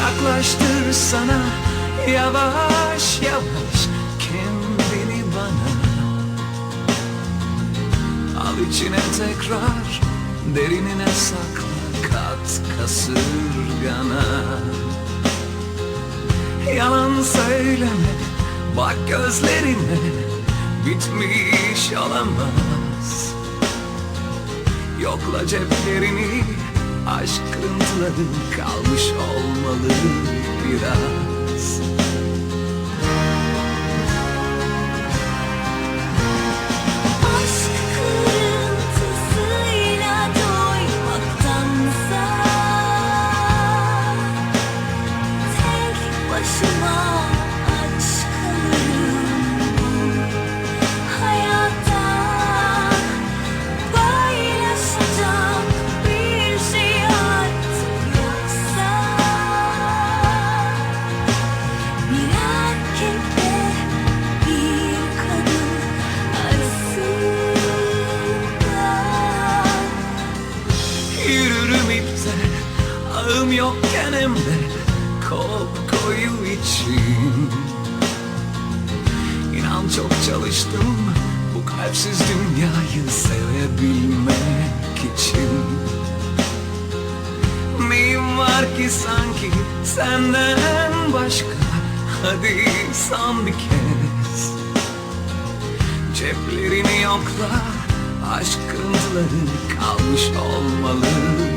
Yaklaştır sana. Yavaş yavaş kendini bana. Al içine tekrar derinine sakla kat kasırgana. Yalan söyleme bak gözlerime bitmiş olamaz. Yokla ceplerini aşk kırıntıların kalmış olmalı biraz yokken hem de kop koyu için İnan çok çalıştım bu kalpsiz dünyayı sevebilmek için Neyim var ki sanki senden başka Hadi son bir kez Ceplerini yokla Aşk kalmış olmalı